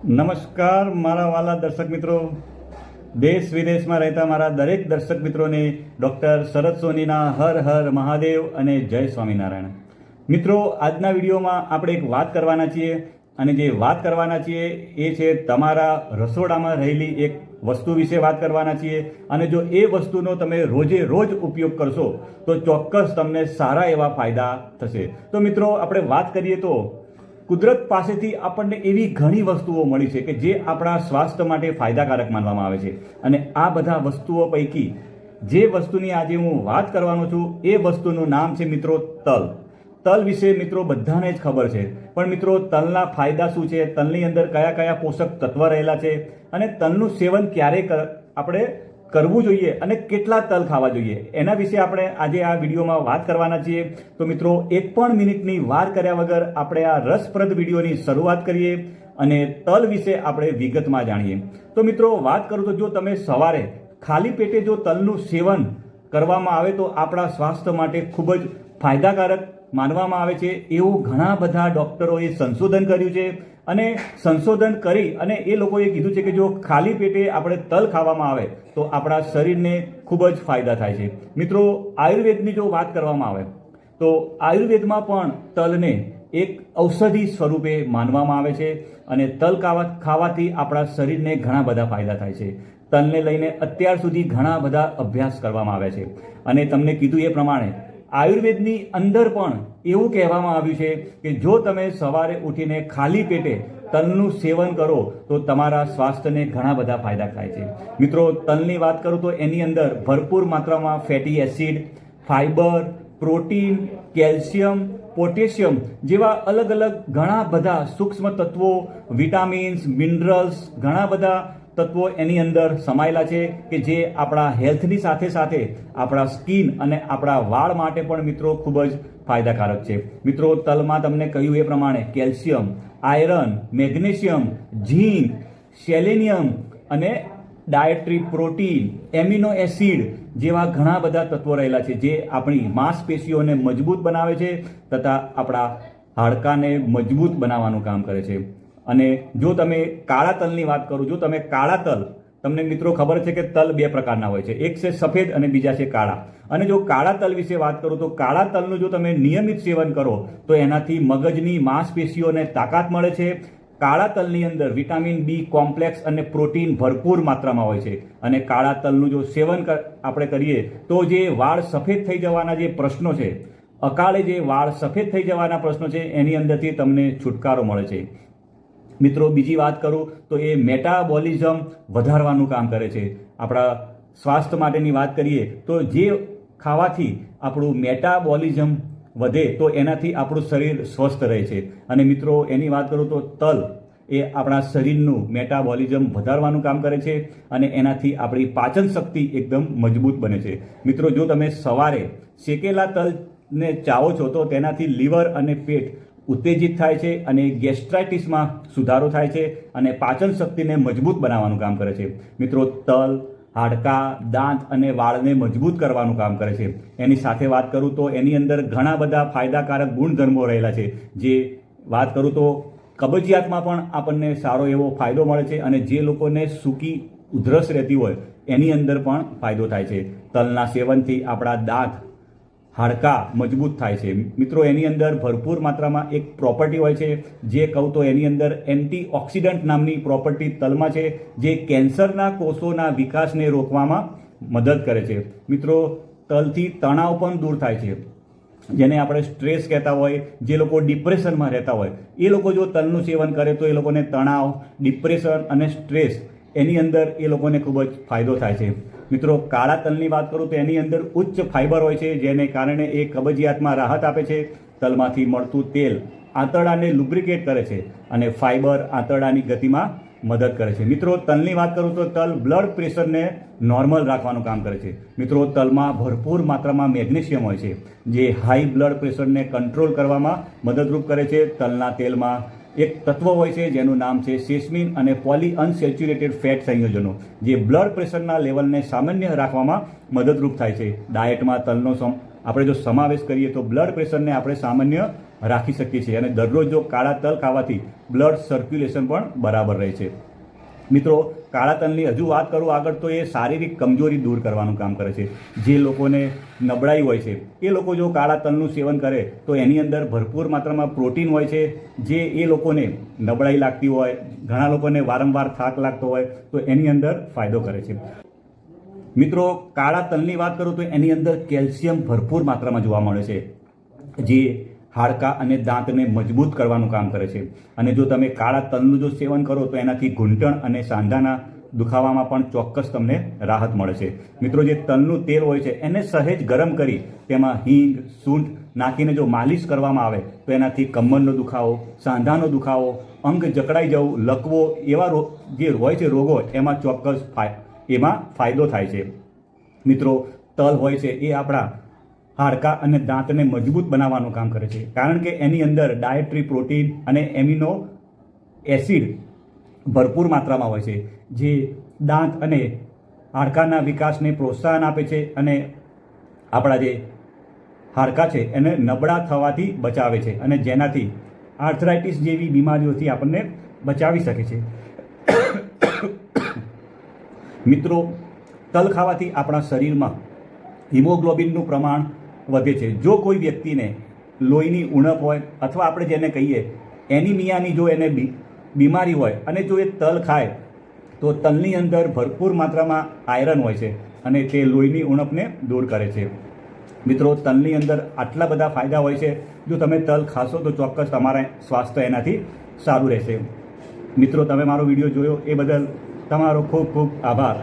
નમસ્કાર, મારા વાલા દર્શક મિત્રો. દેશ વિદેશમાં રહેતા મારા દરેક દર્શક મિત્રોને ડૉક્ટર શરદ સોનીના હર હર મહાદેવ અને જય સ્વામિનારાયણ. મિત્રો, આજના વિડીયોમાં આપણે એક વાત કરવાના છીએ અને જે વાત કરવાના છીએ એ છે તમારા રસોડામાં રહેલી એક વસ્તુ વિશે વાત કરવાના છીએ અને જો એ વસ્તુનો તમે રોજે રોજ ઉપયોગ કરશો તો ચોક્કસ તમને સારા એવા ફાયદા થશે. તો મિત્રો, આપણે વાત કરીએ તો કુદરત પાસેથી આપણને એવી ઘણી વસ્તુઓ મળી છે કે જે આપણા સ્વાસ્થ્ય માટે ફાયદાકારક માનવામાં આવે છે. અને આ બધા વસ્તુઓ પૈકી જે વસ્તુની આજે હું વાત કરવાનો છું, એ વસ્તુનું નામ છે મિત્રો તલ. તલ વિશે મિત્રો બધાને જ ખબર છે. પણ મિત્રો, તલના ફાયદા શું છે? તલની અંદર કયા કયા પોષક તત્વ રહેલા છે? અને તલનું સેવન ક્યારે આપણે કરવું જોઈએ અને કેટલા તલ ખાવા જોઈએ. એના વિશે આપણે આજે આ વિડીયોમાં વાત કરવાના છીએ. તો મિત્રો, એક પણ મિનિટની વાર કર્યા વગર આપણે આ રસપ્રદ વિડીયોની શરૂઆત કરીએ અને તલ વિશે આપણે વિગતમાં જાણીએ. તો મિત્રો, વાત કરું તો જો તમે સવારે ખાલી પેટે જો તલનું સેવન કરવામાં આવે તો આપણા સ્વાસ્થ્ય માટે ખૂબ જ ફાયદાકારક માનવામાં આવે છે એવું ઘણા બધા ડોક્ટરોએ સંશોધન કર્યું છે અને સંશોધન કરી અને એ લોકોએ કીધું છે કે જો ખાલી પેટે આપણે તલ ખાવામાં આવે તો આપણા શરીરને ખૂબ જ ફાયદા થાય છે. મિત્રો, આયુર્વેદની જો વાત કરવામાં આવે તો આયુર્વેદમાં પણ તલને એક ઔષધિ સ્વરૂપે માનવામાં આવે છે અને તલ ખાવા ખાવાથી આપણા શરીરને ઘણા બધા ફાયદા થાય છે. તલને લઈને અત્યાર સુધી ઘણા બધા અભ્યાસ કરવામાં આવ્યા છે. અને તમને કીધું એ પ્રમાણે આયુર્વેદની અંદર પણ એવું કહેવામાં આવ્યું છે કે જો તમે સવારે ઉઠીને ખાલી પેટે તલનું સેવન કરો, તો તમારા સ્વાસ્થ્યને ઘણા બધા ફાયદા થાય છે. મિત્રો, તલની વાત કરું તો એની અંદર ભરપૂર માત્રામાં fatty acid fibre protein, calcium, potassium જેવા અલગ અલગ ઘણા બધા સૂક્ષ્મ તત્વો, વિટામિન્સ, મિનરલ્સ, ઘણા બધા તત્વો એની અંદર સમાયેલા છે કે જે આપણા હેલ્થની સાથે સાથે આપણા સ્કિન અને આપણા વાળ માટે પણ મિત્રો ખૂબ જ ફાયદાકારક છે. મિત્રો, તલમાં તમને કહ્યું એ પ્રમાણે calcium, iron, magnesium, zinc, selenium અને ડાયટ્રી પ્રોટીન, એમિનો એસિડ જેવા ઘણા બધા તત્વો રહેલા છે જે આપણી માંસપેશીઓને મજબૂત બનાવે છે તથા આપણા હાડકાને મજબૂત બનાવવાનું કામ કરે છે. અને જો તમે કાળા તલની વાત કરું, જો તમે કાળા તલ, તમને મિત્રો ખબર છે કે તલ બે પ્રકારના હોય છે. એક છે સફેદ અને બીજા છે કાળા. અને જો કાળા તલ વિશે વાત કરું, તો કાળા તલનું જો તમે નિયમિત સેવન કરો, તો એનાથી મગજની માંસપેશીઓને તાકાત મળે છે. કાળા તલની અંદર વિટામિન બી, કોમ્પ્લેક્સ અને પ્રોટીન ભરપૂર માત્રામાં હોય છે. અને કાળા તલનું જો સેવન આપણે કરીએ, તો જે વાળ સફેદ થઈ જવાના જે પ્રશ્નો છે, અકાળે જે વાળ સફેદ થઈ જવાના પ્રશ્નો છે, એની અંદરથી તમને છુટકારો મળે છે. મિત્રો, બીજી વાત કરું તો એ મેટાબોલિઝમ વધારવાનું કામ કરે છે. આપણા સ્વાસ્થ્ય માટેની વાત કરીએ તો જે ખાવાથી આપણું મેટાબોલિઝમ વધે તો એનાથી આપણું શરીર સ્વસ્થ રહે છે. અને મિત્રો, એની વાત કરું તો તલ એ આપણા શરીરનું મેટાબોલિઝમ વધારવાનું કામ કરે છે અને એનાથી આપણી પાચન શક્તિ એકદમ મજબૂત બને છે. મિત્રો, જો તમે સવારે શેકેલા તલને ચાવો છો તો તેનાથી લીવર અને પેટ ઉત્તેજિત થાય છે અને ગેસ્ટ્રાઇટિસમાં સુધારો થાય છે અને પાચન શક્તિને મજબૂત બનાવવાનું કામ કરે છે. મિત્રો, તલ, હાડકાં, દાંત અને વાળને મજબૂત કરવાનું કામ કરે છે. એની સાથે વાત કરું તો એની અંદર ઘણા બધા ફાયદાકારક ગુણધર્મો રહેલા છે. જે વાત કરું તો કબજિયાતમાં પણ આપણને સારો એવો ફાયદો મળે છે અને જે લોકોને સૂકી, ઉધરસ રહેતી હોય, એની અંદર પણ ફાયદો થાય છે. તલના સેવનથી આપણા દાંત હાડકાં મજબૂત થાય છે. મિત્રો, એની અંદર ભરપૂર માત્રામાં એક પ્રોપર્ટી હોય છે. જે કહું તો એની અંદર એન્ટીઓક્સિડન્ટ નામની પ્રોપર્ટી તલમાં છે, જે કેન્સરના કોષોના વિકાસને રોકવામાં મદદ કરે છે. મિત્રો, તલથી તણાવ પણ દૂર થાય છે. જેને આપણે સ્ટ્રેસ કહેતા હોય, જે લોકો ડિપ્રેશનમાં રહેતા હોય, એ લોકો જો તલનું સેવન કરે તો એ લોકોને તણાવ, ડિપ્રેશન અને સ્ટ્રેસ એની અંદર એ લોકોને ખૂબ જ ફાયદો થાય છે. મિત્રો, કાળા તલની વાત કરું તો એની અંદર ઉચ્ચ ફાઇબર હોય છે, જેને કારણે એ કબજિયાતમાં રાહત આપે છે. તલમાંથી મળતું તેલ આંતરડાને લુબ્રિકેટ કરે છે અને ફાઇબર આંતરડાની ગતિમાં મદદ કરે છે. મિત્રો, તલની વાત કરું તો તલ બ્લડ પ્રેશરને નોર્મલ રાખવાનું કામ કરે છે. મિત્રો, તલમાં ભરપૂર માત્રામાં મેગ્નેશિયમ હોય છે, જે હાઈ બ્લડ પ્રેશરને કંટ્રોલ કરવામાં મદદરૂપ કરે છે. તલના તેલમાં એક તત્વ હોય છે જેનું નામ છે સેસ્મિન અને પોલી અનસેચ્યુરેટેડ ફેટ સંયોજનો, જે બ્લડ પ્રેશરના લેવલને સામાન્ય રાખવામાં મદદરૂપ થાય છે. ડાયટમાં તલનો સમ, આપણે જો સમાવેશ કરીએ તો બ્લડ પ્રેશરને આપણે સામાન્ય રાખી શકીએ છીએ અને દરરોજ જો કાળા તલ ખાવાથી બ્લડ સર્ક્યુલેશન પણ બરાબર રહે છે. મિત્રો કાળા તલની હજુ વાત કરું આગળ, તો એ શારીરિક કમજોરી દૂર કરવાનું કામ કરે છે. જે લોકોને નબળાઈ હોય છે, એ લોકો જો કાળા તલનું સેવન કરે, તો એની અંદર ભરપૂર માત્રામાં પ્રોટીન હોય છે. જે એ લોકોને નબળાઈ લાગતી હોય, ઘણા લોકોને વારંવાર થાક લાગતો હોય, તો એની અંદર ફાયદો કરે છે. મિત્રો, કાળા તલની વાત કરું તો એની અંદર કેલ્શિયમ ભરપૂર માત્રામાં જોવા મળે છે. જે હાડકાં અને દાંતને મજબૂત કરવાનું કામ કરે છે. અને જો તમે કાળા તલનું જો સેવન કરો, તો એનાથી ઘૂંટણ અને સાંધાના દુખાવામાં પણ ચોક્કસ તમને રાહત મળે છે. મિત્રો, જે તલનું તેલ હોય છે, એને સહેજ ગરમ કરી, તેમાં હિંગ, સૂંઠ નાખીને જો માલિશ કરવામાં આવે, તો એનાથી કમરનો દુખાવો, સાંધાનો દુખાવો, અંગ જકડાઈ જવું, લકવો એવા જે હોય છે રોગો, એમાં ચોક્કસ એમાં ફાયદો થાય છે. મિત્રો, તલ હોય છે, એ આપણા હાડકાં અને દાંતને મજબૂત બનાવવાનું કામ કરે છે. કારણ કે એની અંદર ડાયટ્રી પ્રોટીન અને એમિનો એસિડ ભરપૂર માત્રામાં હોય છે, જે દાંત અને હાડકાના વિકાસને પ્રોત્સાહન આપે છે અને આપણા જે હાડકાં છે એને નબળા થવાથી બચાવે છે અને જેનાથી આર્થરાઇટિસ જેવી બીમારીઓથી આપણને બચાવી શકે છે. મિત્રો, તલ ખાવાથી આપણા શરીરમાં હિમોગ્લોબિનનું પ્રમાણ વધે છે. જો કોઈ વ્યક્તિને લોહીની ઉણપ હોય અથવા આપણે જેને કહીએ, એનિમિયાની જો એને બીમારી હોય અને જો એ તલ ખાય, તો તલની અંદર ભરપૂર માત્રામાં આયરન હોય છે અને તે લોહીની ઉણપને દૂર કરે છે. મિત્રો, તલની અંદર આટલા બધા ફાયદા હોય છે. જો તમે તલ ખાશો તો ચોક્કસ તમારા સ્વાસ્થ્ય એનાથી સારું રહેશે. મિત્રો, તમે મારો વીડિયો જોયો એ બદલ તમારો ખૂબ ખૂબ આભાર.